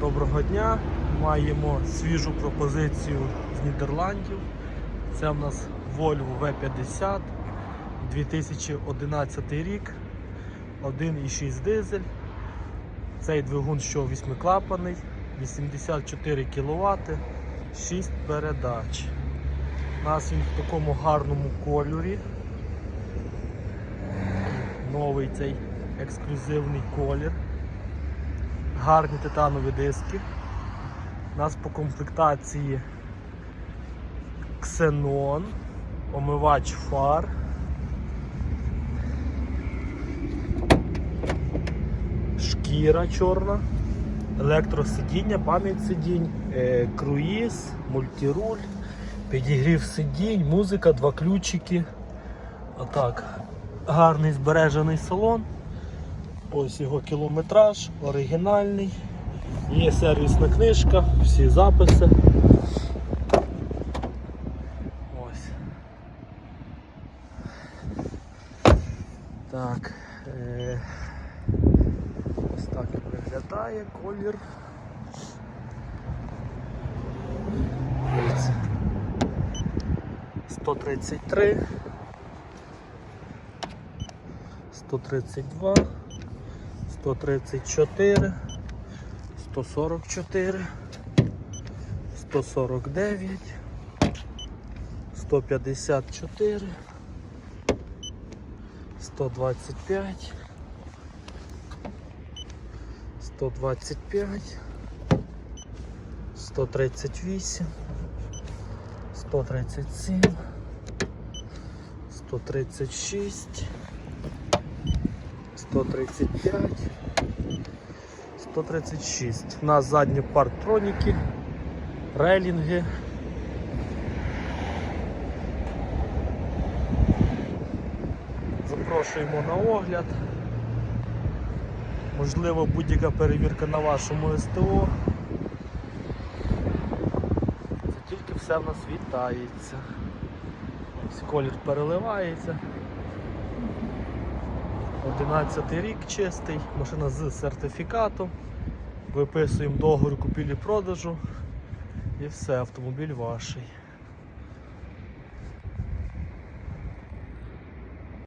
Доброго дня. Маємо свіжу пропозицію з Нідерландів. Це в нас Volvo V50 2011 рік, 1,6 дизель. Цей двигун що восьмиклапаний, 84 кВт, 6 передач. У нас він в такому гарному кольорі. Новий цей ексклюзивний колір. Гарні титанові диски. У нас по комплектації ксенон, омивач фар. Шкіра чорна, електросидіння, пам'ять сидінь, е, круїз, мультируль, підігрів сидінь, музика, два ключики. Отак. Гарний збережений салон. Ось його кілометраж, оригінальний. Є сервісна книжка, всі записи. Ось. Так. Е- ось так виглядає колір. Дивіться. 133. 132. 134, 144, 149, 154, 125, 125, 138, 137, 136, 135, 136. У нас задні парктроніки, рейлінги. Запрошуємо на огляд. Можливо, будь-яка перевірка на вашому СТО. Це тільки все в нас вітається. Ось колір переливається. 11 рік чистий, машина з сертифікатом. Виписуємо договір купівлі-продажу і все, автомобіль ваший.